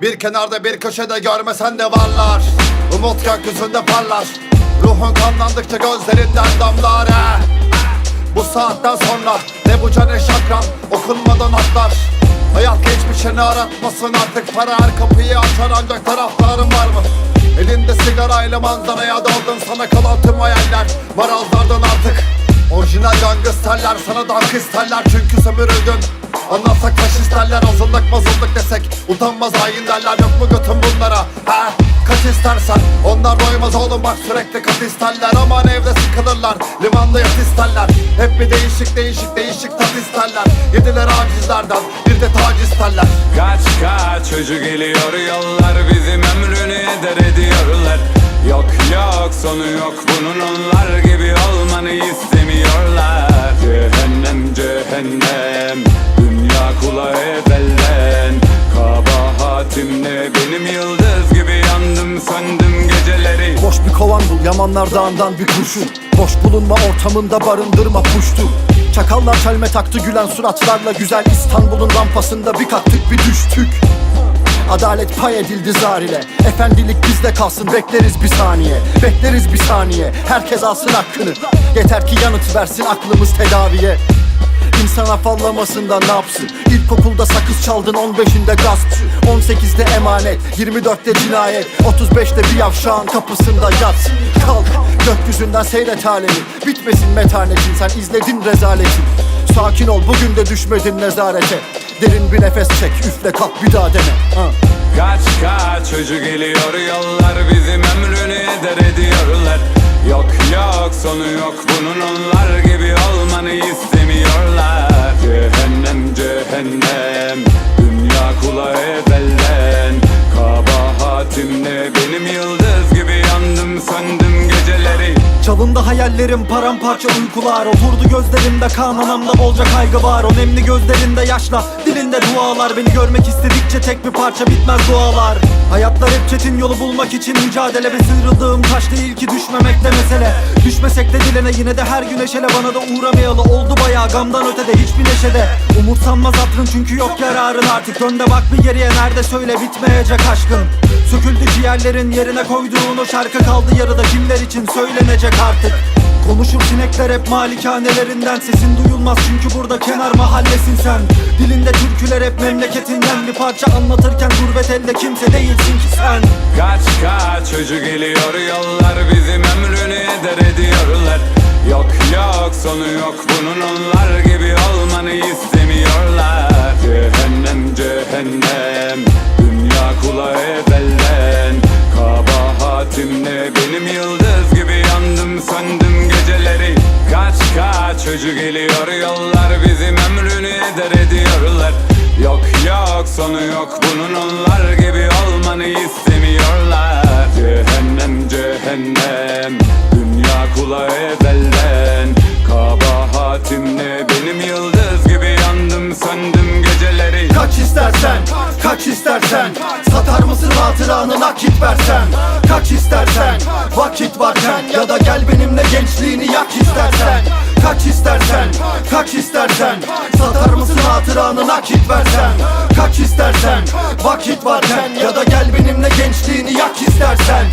Bir kenarda bir köşede görmesen de varlar. Umut gökyüzünde parlar. Ruhun kanlandıkça gözlerinden damlar. He. Bu saatten sonra ne bu cane şakran Okunmadan atlar. Hayat geçmişini aratmasın artık Para. Her kapıyı açar ancak taraftarın var mı? Elinde sigarayla manzaraya daldın Sana kalan tüm hayaller. Marazlardan artık Orijinal gangsterler sana dank isterler. Çünkü sömürüldün Anlatsak taş isterler azınlık mazınlık desek. Utanmaz hain derler yok mu götün bunlara? He kaç istersen. Onlar doymaz oğlum bak sürekli kat isterler. Aman evde sıkılırlar limanda yat isterler. Hep bir değişik değişik değişik tat isterler. Yediler acizlerden bir de tac isterler. Kaç kaç çocuk geliyor yollar bizim ömrünü eder ediyorlar. Yok yok sonu yok bunun onlar gibi olmanı istemiyorlar Cehennem cehennem. Dünya kula evvelden Kabahatim ne benim yıldız gibi yandım söndüm geceleri. Boş bir kovan bul Yamanlar dağından bir kurşun. Boş bulunma ortamında barındırma puştu. Çakallar çelme taktı gülen suratlarla Güzel İstanbul'un rampasında bir kalktık bir düştük Adalet pay edildi zar ile. Efendilik bizde kalsın bekleriz bir saniye. Bekleriz bir saniye Herkes alsın hakkını. Yeter ki yanıt versin aklımız tedaviye. İnsan afallamasında ne yapsın? İlkokulda sakız çaldın 15'inde gaspçı 18'de emanet 24'te cinayet. 35'te bir yavşağın kapısında yat Kalk gökyüzünden seyret alemi. Bitmesin metanetin sen izledin rezaletin Sakin ol bugün de düşmedin nezarete. Derin bir nefes çek üfle kalk bir daha dene ha. Kaç kaç çocuk geliyor yollar bizim ömrünü eder ediyorlar. Yok yok sonu yok bunun onlar gibi olmanı istemiyorlar. Cehennem cehennem Çalındı hayallerim paramparça uykular. Oturdu gözlerimde kan anamda bolca kaygı var. O nemli gözlerinde yaşla dilinde dualar. Beni görmek istedikçe tek bir parça bitmez dualar. Hayatlar hep çetin yolu bulmak için mücadele Ve sıyrıldığım taş değil ki düşmemekte mesele. Düşmesek de dilene yine de her gün eşele Bana da uğramayalı. Oldu bayağı gamdan ötede hiçbir neşede. Umursanmaz aklın çünkü yok yararın artık. Önde bak bir geriye nerede söyle bitmeyecek aşkın. Söküldü ciğerlerin yerine koyduğun o şarkı kaldı yarıda. Kimler için söylenecek artık Konuşur sinekler hep malikanelerinden. Sesin duyulmaz çünkü burada kenar mahallesin sen. Dilinde türküler hep memleketinden. Bir parça anlatırken gurbet elde kimse değilsin ki sen. Kaç kaç çocuk geliyor yollar bizim ömrünü eder ediyorlar. Yok yok sonu yok bunun onlar gibi olmanı istemiyorlar. Cehennem cehennem dünya kula evvelden Kabahatim ne benim yıldız gibi yandım söndüm çocuk geliyor yollar bizim ömrünü eder ediyorlar. Yok yok sonu yok bunun onlar gibi olmanı istemiyorlar. Cehennem cehennem dünya kula evvelden Kabahatim ne benim yıldız gibi yandım söndüm geceleri. Kaç istersen, kaç istersen Satar mısın hatıranı nakit versen? Kaç istersen, vakit varken Ya da gel benimle gençliğini istersen Satar mısın hatıranı nakit versen? Kaç istersen, vakit varken Ya da gel benimle gençliğini yak istersen